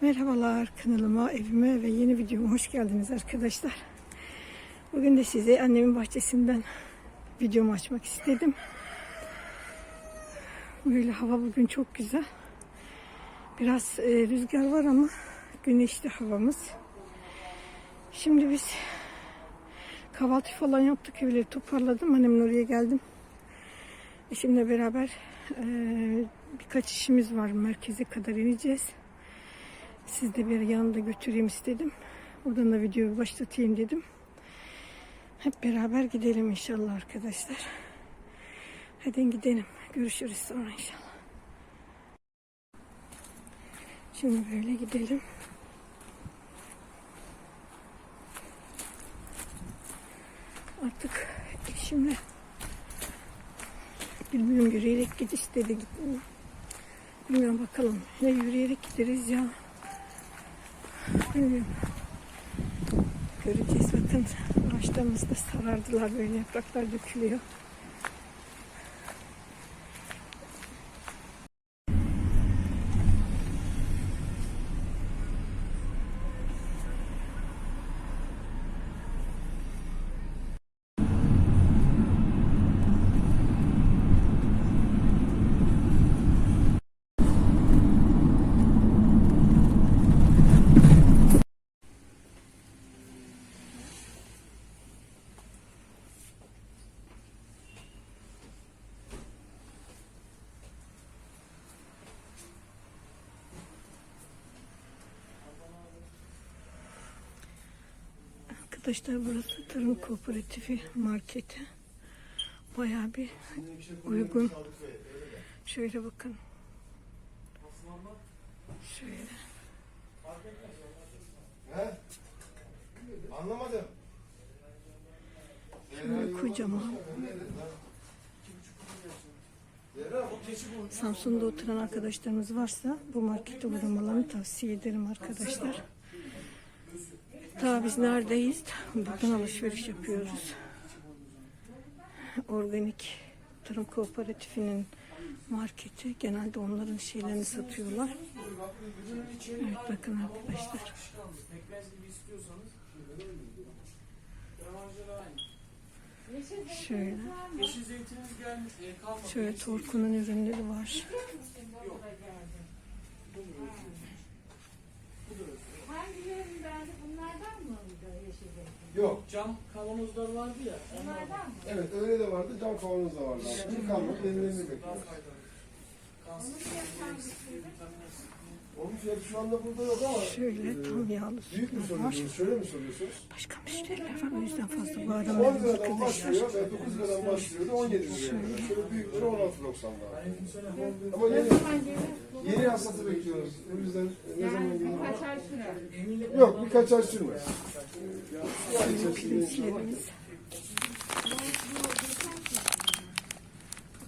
Merhabalar kanalıma, evime ve yeni videoma hoş geldiniz arkadaşlar. Bugün de size annemin bahçesinden videomu açmak istedim. Böyle hava bugün çok güzel. Biraz e, rüzgar var ama güneşli havamız. Şimdi biz kahvaltı falan yaptık evleri toparladım. Annemin oraya geldim. Eşimle beraber e, birkaç işimiz var. Merkeze kadar ineceğiz. Siz de bir yanında götüreyim istedim. Oradan da videoyu başlatayım dedim. Hep beraber gidelim inşallah arkadaşlar. Hadi gidelim. Görüşürüz sonra inşallah. Şimdi böyle gidelim. Artık eşimle bilmiyorum yürüyerek gidiş dedi. Bilmiyorum bakalım. Ya yürüyerek gideriz ya Bilmiyorum. Göreceğiz bakın. Ağaçlarımızı da sarardılar böyle yapraklar dökülüyor. Arkadaşlar burası tarım kooperatifi marketi. Bayağı bir uygun. Şöyle bakın. Şöyle. He? Anlamadım. Şöyle kocaman. Samsun'da oturan arkadaşlarımız varsa bu markete uğramalarını tavsiye ederim arkadaşlar. Daha biz neredeyiz? Buradan alışveriş yapıyoruz. Organik Tarım Kooperatifinin marketi. Genelde onların şeylerini satıyorlar. Evet bakın arkadaşlar. Şöyle. Şöyle Torku'nun ürünleri var. Hangilerinden bunlardan mı yeşil zeytin? Yok. Cam kavanozlar vardı ya. Bunlardan mı? Evet öyle de vardı. Cam kavanoz da vardı. Bir. Yenilerini daha bekliyoruz. faydalı. Onun Kansız. fiyatı hangisiydi? Onun fiyatı şu anda burada yok ama Şöyle tam yağlı büyük mü var. soruyorsunuz? Şöyle mi soruyorsunuz? Başka müşteriler var o yüzden fazla 10 bağıramıyorum liradan arkadaşlar. başlıyor ve 9 liradan başlıyordu 17 liraya. kadar. Şöyle büyükleri 16.90'da. Ama yeni, Zaman gelir. yeni hasatı bekliyoruz. O yüzden ne zaman gelir? birkaç ay sürer. Yok birkaç ay sürmez. İçerisinde Pirinçlerimiz.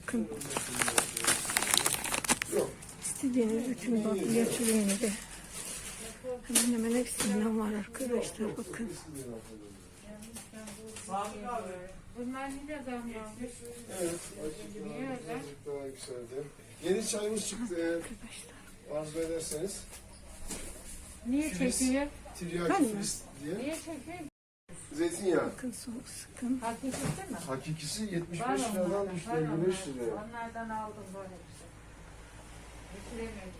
Bakın. İstediğiniz bütün bakliyat ürünleri. Hemen hemen hepsinden var arkadaşlar bakın. Abi. Bunlar ne almış? Evet. Niye öyle? Azıcık daha yükseldi. Yeni çayımız çıktı. Arkadaşlar. Arzu ederseniz. Niye çekiyor? Tiryaki mi? filiz diye. Niye çekiyor? Zeytinyağı. Bakın soğuk sıkın. Hakikisi mi? Hakikisi 75 Var liradan onlardan, düştü var 55 onlardan. liraya. Onlardan aldım böyle bir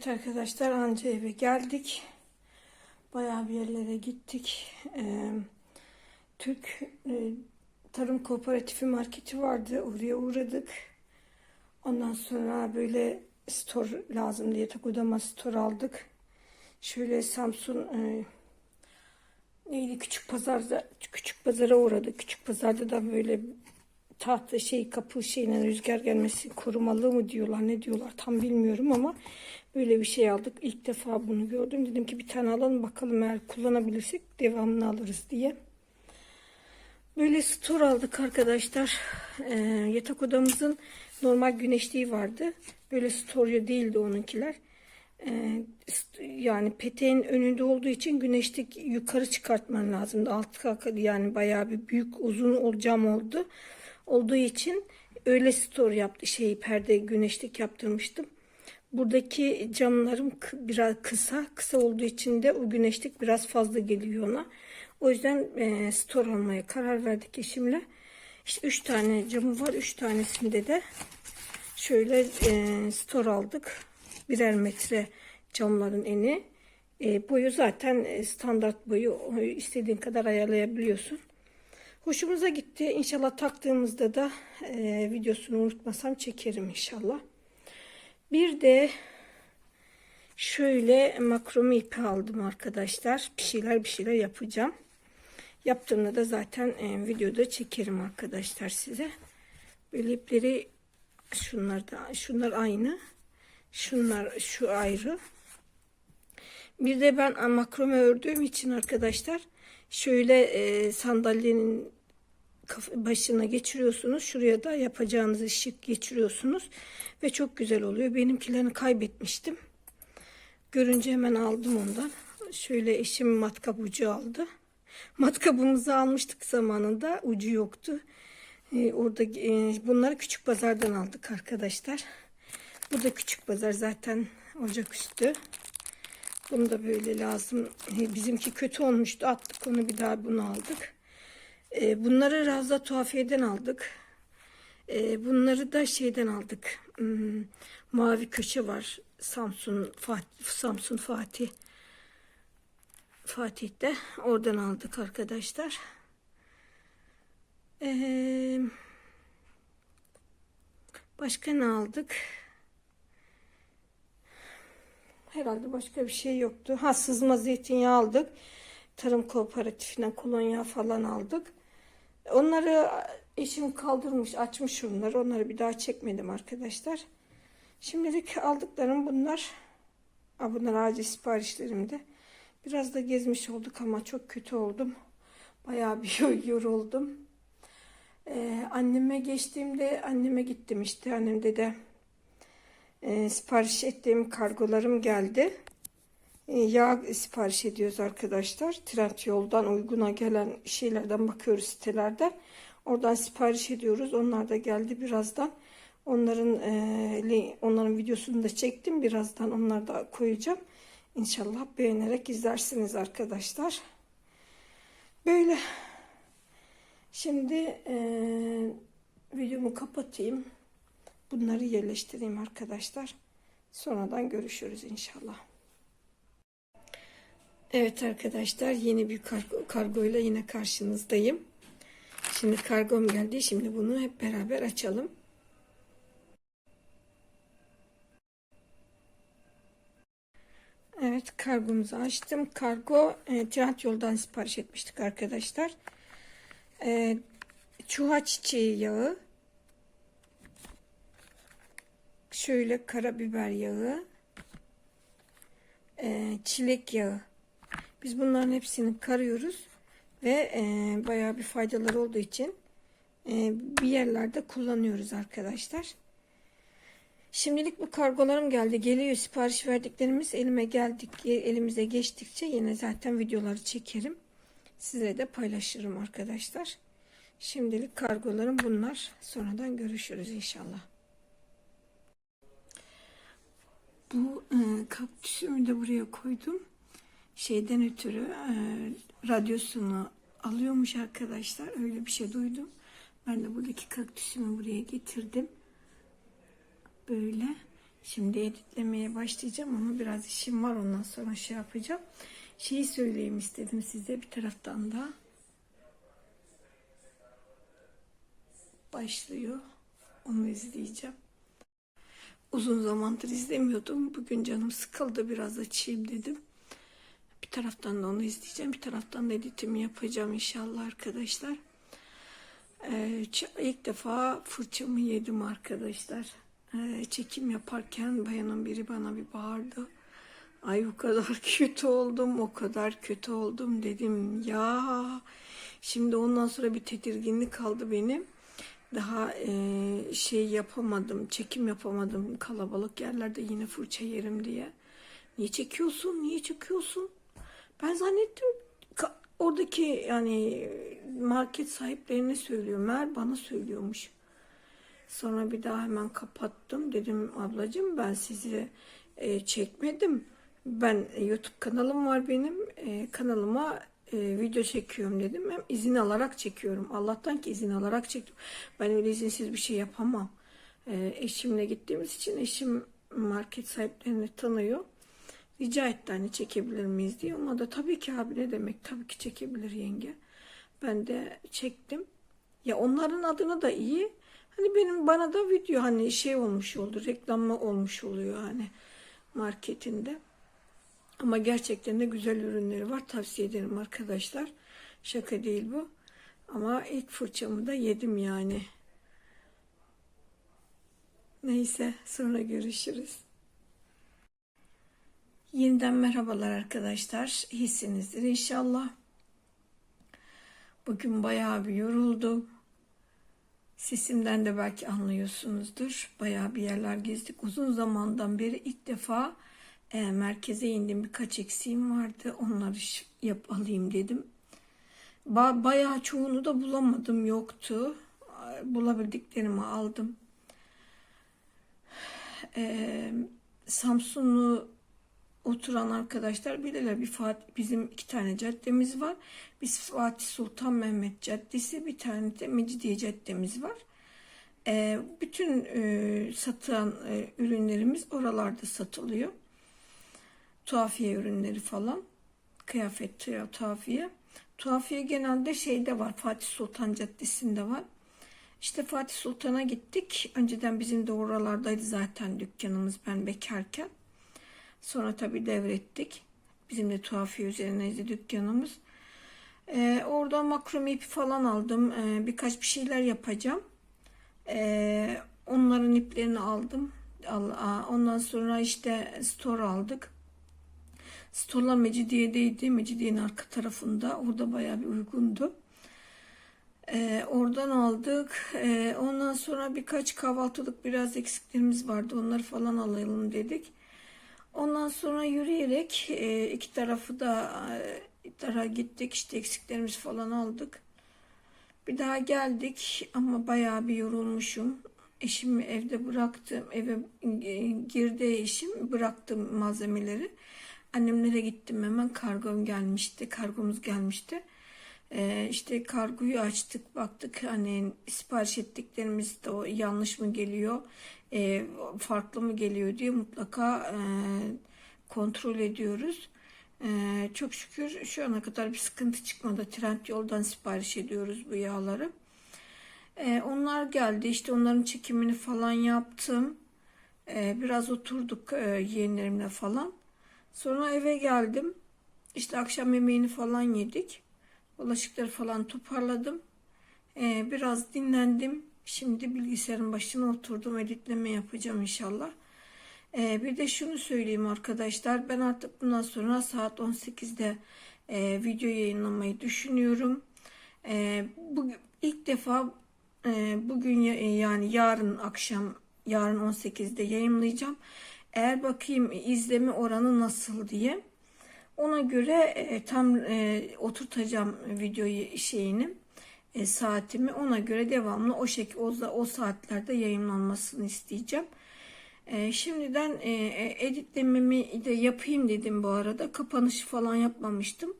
Evet arkadaşlar anca eve geldik. Bayağı bir yerlere gittik. Ee, Türk e, Tarım Kooperatifi marketi vardı. Oraya uğradık. Ondan sonra böyle store lazımdı. Yatak odama store aldık. Şöyle Samsun e, neydi küçük pazarda küçük pazara uğradık. Küçük pazarda da böyle tahta şey kapı şeyine rüzgar gelmesi korumalı mı diyorlar ne diyorlar tam bilmiyorum ama böyle bir şey aldık. İlk defa bunu gördüm. Dedim ki bir tane alalım bakalım eğer kullanabilirsek devamını alırız diye. Böyle store aldık arkadaşlar. Ee, yatak odamızın normal güneşliği vardı. Böyle storya değildi onunkiler. Ee, yani peteğin önünde olduğu için güneşlik yukarı çıkartman lazımdı. Alt kalk yani bayağı bir büyük uzun cam oldu. Olduğu için öyle store yaptı şey perde güneşlik yaptırmıştım. Buradaki camlarım biraz kısa. Kısa olduğu için de o güneşlik biraz fazla geliyor ona. O yüzden e, store almaya karar verdik eşimle. İşte üç tane camı var. Üç tanesinde de şöyle e, store aldık. Birer metre camların eni. E, boyu zaten e, standart boyu. İstediğin kadar ayarlayabiliyorsun. Hoşumuza gitti. İnşallah taktığımızda da e, videosunu unutmasam çekerim inşallah. Bir de şöyle makrome ipi aldım arkadaşlar. Bir şeyler bir şeyler yapacağım. Yaptığımda da zaten e, videoda çekerim arkadaşlar size. Böyle ipleri şunlar da şunlar aynı. Şunlar şu ayrı. Bir de ben makrome ördüğüm için arkadaşlar şöyle e, sandalyenin başına geçiriyorsunuz. Şuraya da yapacağınız işi geçiriyorsunuz. Ve çok güzel oluyor. Benimkilerini kaybetmiştim. Görünce hemen aldım ondan. Şöyle eşim matkap ucu aldı. Matkabımızı almıştık zamanında. Ucu yoktu. Ee, orada e, bunları küçük pazardan aldık arkadaşlar. Bu da küçük pazar zaten ocaküstü. Bunu da böyle lazım. Ee, Bizimki kötü olmuştu. Attık onu bir daha bunu aldık. Ee, bunları Ravza Tuhafiye'den aldık. Ee, bunları da şeyden aldık. Hmm, mavi köşe var. Samsun Fatih, Samsun Fatih Fatih'te. Oradan aldık arkadaşlar. Ee, başka ne aldık? Herhalde başka bir şey yoktu. Ha sızma zeytinyağı aldık. Tarım kooperatifinden kolonya falan aldık. Onları eşim kaldırmış, açmış onları. Onları bir daha çekmedim arkadaşlar. Şimdilik aldıklarım bunlar. Aa, bunlar acil siparişlerimdi. Biraz da gezmiş olduk ama çok kötü oldum. Bayağı bir yoruldum. Ee, anneme geçtiğimde anneme gittim işte. Annemde de e, sipariş ettiğim kargolarım geldi. E, yağ sipariş ediyoruz arkadaşlar. Trend yoldan uyguna gelen şeylerden bakıyoruz sitelerden. Oradan sipariş ediyoruz. Onlar da geldi birazdan. Onların e, onların videosunu da çektim. Birazdan onları da koyacağım. İnşallah beğenerek izlersiniz arkadaşlar. Böyle. Şimdi e, videomu kapatayım. Bunları yerleştireyim arkadaşlar. Sonradan görüşürüz inşallah. Evet arkadaşlar yeni bir kargo, kargoyla yine karşınızdayım. Şimdi kargom geldi. Şimdi bunu hep beraber açalım. Evet kargomuzu açtım. Kargo e, Trend yoldan sipariş etmiştik arkadaşlar. E, çuha çiçeği yağı. Şöyle karabiber yağı. E, çilek yağı. Biz bunların hepsini karıyoruz ve e, bayağı bir faydaları olduğu için e, bir yerlerde kullanıyoruz arkadaşlar. Şimdilik bu kargolarım geldi. Geliyor sipariş verdiklerimiz elime geldik, elimize geçtikçe yine zaten videoları çekerim. Size de paylaşırım arkadaşlar. Şimdilik kargolarım bunlar. Sonradan görüşürüz inşallah. Bu e, kaktüsümü de buraya koydum. Şeyden ötürü e, radyosunu alıyormuş arkadaşlar. Öyle bir şey duydum. Ben de buradaki kaktüsümü buraya getirdim. Böyle. Şimdi editlemeye başlayacağım ama biraz işim var. Ondan sonra şey yapacağım. Şeyi söyleyeyim istedim size bir taraftan da. Başlıyor. Onu izleyeceğim. uzun zamandır izlemiyordum. Bugün canım sıkıldı biraz açayım dedim. Bir taraftan da onu izleyeceğim. Bir taraftan da editimi yapacağım inşallah arkadaşlar. Ee, ilk defa fırçamı yedim arkadaşlar. Ee, çekim yaparken bayanın biri bana bir bağırdı. Ay o kadar kötü oldum, o kadar kötü oldum dedim. Ya şimdi ondan sonra bir tedirginlik kaldı benim. Daha e, şey yapamadım, çekim yapamadım kalabalık yerlerde yine fırça yerim diye. Niye çekiyorsun, niye çekiyorsun? Ben zannettim oradaki yani market sahiplerine söylüyor. Meğer bana söylüyormuş. Sonra bir daha hemen kapattım. Dedim ablacığım ben sizi e, çekmedim. Ben e, YouTube kanalım var benim. E, kanalıma e, video çekiyorum dedim. Hem izin alarak çekiyorum. Allah'tan ki izin alarak çektim. Ben öyle izinsiz bir şey yapamam. E, eşimle gittiğimiz için eşim market sahiplerini tanıyor. Rica etti hani çekebilir miyiz diye. Ona da tabii ki abi ne demek tabii ki çekebilir yenge. Ben de çektim. Ya onların adına da iyi. Hani benim bana da video hani şey olmuş oldu. Reklamı olmuş oluyor hani marketinde. Ama gerçekten de güzel ürünleri var. Tavsiye ederim arkadaşlar. Şaka değil bu. Ama ilk fırçamı da yedim yani. Neyse sonra görüşürüz. Yeniden merhabalar arkadaşlar. İyisinizdir inşallah. Bugün bayağı bir yoruldum. Sesimden de belki anlıyorsunuzdur. Bayağı bir yerler gezdik. Uzun zamandan beri ilk defa e, merkeze indim. Birkaç eksiğim vardı. Onları yap alayım dedim. Ba- bayağı çoğunu da bulamadım. Yoktu. Bulabildiklerimi aldım. E, Samsunlu oturan arkadaşlar bilirler bir Fatih, bizim iki tane caddemiz var. Biz Fatih Sultan Mehmet Caddesi bir tane de Mecidiye Caddemiz var. Ee, bütün e, satılan e, ürünlerimiz oralarda satılıyor. Tuhafiye ürünleri falan. Kıyafet, tuha- tuhafiye. Tuhafiye genelde şeyde var. Fatih Sultan Caddesi'nde var. İşte Fatih Sultan'a gittik. Önceden bizim de oralardaydı zaten dükkanımız ben bekarken. Sonra tabii devrettik. Bizim de tuhafiye üzerineydi dükkanımız. Ee, orada makrome ipi falan aldım. Ee, birkaç bir şeyler yapacağım. Ee, onların iplerini aldım. Ondan sonra işte store aldık. Storelar Mecidiye'deydi. Mecidiye'nin arka tarafında. Orada bayağı bir uygundu. Ee, oradan aldık. Ee, ondan sonra birkaç kahvaltılık biraz eksiklerimiz vardı. Onları falan alalım dedik. Ondan sonra yürüyerek e, iki tarafı da e, tara gittik işte eksiklerimizi falan aldık. Bir daha geldik ama bayağı bir yorulmuşum. Eşimi evde bıraktım. Eve e, girdi eşim. Bıraktım malzemeleri. Annemlere gittim hemen. Kargom gelmişti. Kargomuz gelmişti. Ee, işte kargoyu açtık baktık hani sipariş ettiklerimiz de o yanlış mı geliyor e, farklı mı geliyor diye mutlaka e, kontrol ediyoruz. E, çok şükür şu ana kadar bir sıkıntı çıkmadı. Trend yoldan sipariş ediyoruz bu yağları. E, onlar geldi işte onların çekimini falan yaptım. E, biraz oturduk e, yeğenlerimle falan. Sonra eve geldim. İşte akşam yemeğini falan yedik. Bulaşıkları falan toparladım. Ee, biraz dinlendim. Şimdi bilgisayarın başına oturdum. Editleme yapacağım inşallah. Ee, bir de şunu söyleyeyim arkadaşlar. Ben artık bundan sonra saat 18'de e, video yayınlamayı düşünüyorum. E, bu ilk defa e, bugün ya- yani yarın akşam yarın 18'de yayınlayacağım. Eğer bakayım izleme oranı nasıl diye. Ona göre e, tam e, oturtacağım videoyu şeyini e, saatimi ona göre devamlı o şekilde o, o saatlerde yayınlanmasını isteyeceğim. E, şimdiden e, e, editlememi de yapayım dedim bu arada. Kapanışı falan yapmamıştım.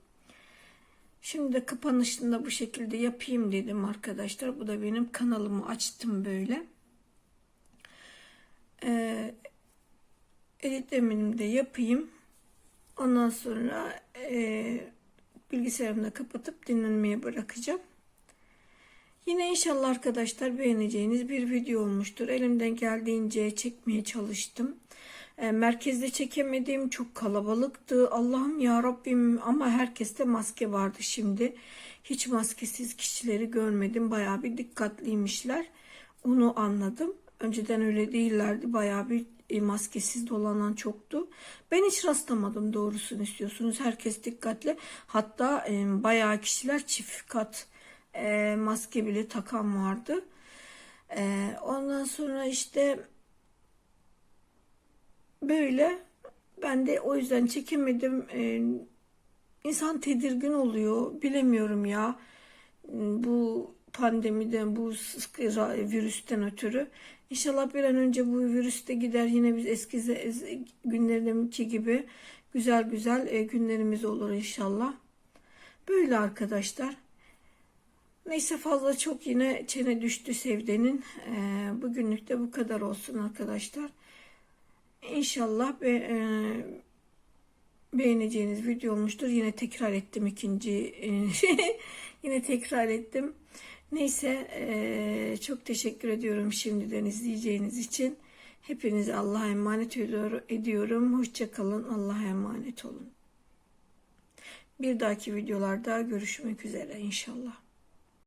Şimdi de kapanışını da bu şekilde yapayım dedim arkadaşlar. Bu da benim kanalımı açtım böyle. E, editlememi de yapayım. Ondan sonra e, bilgisayarımı da kapatıp dinlenmeye bırakacağım. Yine inşallah arkadaşlar beğeneceğiniz bir video olmuştur. Elimden geldiğince çekmeye çalıştım. E, merkezde çekemedim. Çok kalabalıktı. Allah'ım ya Rabbim ama herkeste maske vardı şimdi. Hiç maskesiz kişileri görmedim. Bayağı bir dikkatliymişler. Onu anladım. Önceden öyle değillerdi. Bayağı bir e, maskesiz dolanan çoktu. Ben hiç rastlamadım doğrusunu istiyorsunuz. Herkes dikkatli. Hatta e, bayağı kişiler çift kat e, maske bile takan vardı. E, ondan sonra işte böyle ben de o yüzden çekemedim. E, insan tedirgin oluyor. Bilemiyorum ya. Bu pandemiden, bu virüsten ötürü. İnşallah bir an önce bu virüs de gider. Yine biz eski günlerdeki gibi güzel güzel e, günlerimiz olur inşallah. Böyle arkadaşlar. Neyse fazla çok yine çene düştü Sevde'nin. Ee, bugünlük de bu kadar olsun arkadaşlar. İnşallah be, e, beğeneceğiniz video olmuştur. Yine tekrar ettim ikinci e, yine tekrar ettim. Neyse çok teşekkür ediyorum şimdiden izleyeceğiniz için. Hepinizi Allah'a emanet ediyor- ediyorum. Hoşça kalın. Allah'a emanet olun. Bir dahaki videolarda görüşmek üzere inşallah.